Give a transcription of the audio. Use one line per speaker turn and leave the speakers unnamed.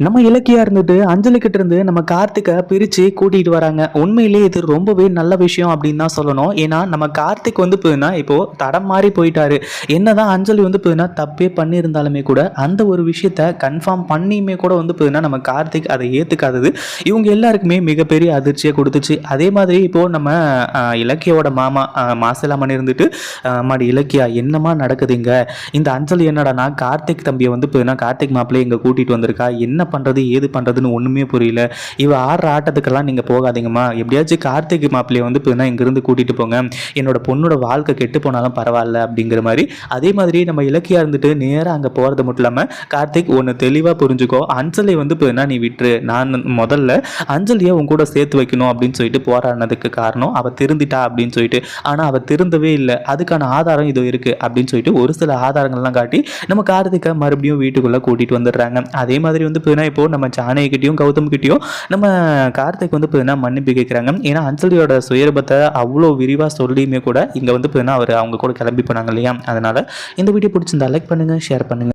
நம்ம இலக்கியா இருந்துட்டு அஞ்சலி கிட்ட இருந்து நம்ம கார்த்திகை பிரிச்சு கூட்டிட்டு வராங்க. உண்மையிலேயே இது ரொம்பவே நல்ல விஷயம் அப்படின்னு தான் சொல்லணும். ஏன்னா நம்ம கார்த்திக் வந்து போயின்னா இப்போ தடம் மாறி போயிட்டாரு. என்னதான் அஞ்சலி வந்து போயின்னா தப்பே பண்ணியிருந்தாலுமே கூட அந்த ஒரு விஷயத்த கன்ஃபார்ம் பண்ணியுமே கூட வந்து போயின்னா நம்ம கார்த்திக் அதை ஏத்துக்காதது. இவங்க எல்லாருக்குமே மிகப்பெரிய அதிர்ச்சியை கொடுத்துச்சு. அதே மாதிரி இப்போ நம்ம இலக்கியோட மாமா ஆஹ், இருந்துட்டு மாடி இலக்கியா என்னமா நடக்குதுங்க இந்த அஞ்சலி என்னடானா கார்த்திக் தம்பியை வந்து போயின்னா கார்த்திக் மாப்பிள்ளையை இங்கே கூட்டிட்டு வந்திருக்கா? என்ன பண்ணுறது ஏது பண்ணுறதுன்னு ஒன்றுமே புரியல. இவ ஆடுற ஆட்டத்துக்கெல்லாம் நீங்கள் போகாதீங்கம்மா. எப்படியாச்சும் கார்த்திக் மாப்பிள்ளையை வந்து போயின்னா இங்கேருந்து கூட்டிகிட்டு போங்க. என்னோட பொண்ணோட வாழ்க்கை கெட்டு போனாலும் பரவாயில்ல அப்படிங்கிற மாதிரி. அதே மாதிரி நம்ம இலக்கியாக இருந்துட்டு நேராக அங்கே போகிறது மட்டும் இல்லாமல் கார்த்திக் ஒன்று தெளிவாக புரிஞ்சுக்கோ. அஞ்சலை வந்து போயின்னா நீ விட்டுரு. நான் முதல்ல அஞ்சலியை உன் கூட சேர்த்து வைக்கணும் அப்படின்னு சொல்லிட்டு போராடினதுக்கு காரணம் அவள் திருந்திட்டா அப்படின்னு சொல்லிட்டு. ஆனால் அவள் திருந்தவே இல்லை. அதுக்கான ஆதாரம் இது இருக்குது அப்படின்னு சொல்லிட்டு ஒரு சில ஆதாரங்கள்லாம் காட்டி நம்ம கார்த்திகை மறுபடியும் வீட்டுக்குள்ளே கூட்டிகிட்டு வந்துடுறாங்க. அதே மாதிரி வந்து பார்த்தீங்கன்னா இப்போ நம்ம சாணையக்கிட்டையும் கௌதம் கிட்டேயும் நம்ம கார்த்திக் வந்து பார்த்தீங்கன்னா மன்னிப்பு கேட்குறாங்க ஏன்னா அஞ்சலியோட சுயரூபத்தை அவ்வளோ விரிவாக சொல்லியுமே கூட இங்கே வந்து பார்த்தீங்கன்னா அவர் அவங்க கூட கிளம்பி போனாங்க இல்லையா? அதனால் இந்த வீடியோ பிடிச்சிருந்தா லைக் பண்ணுங்கள் ஷேர் பண்ணுங்கள்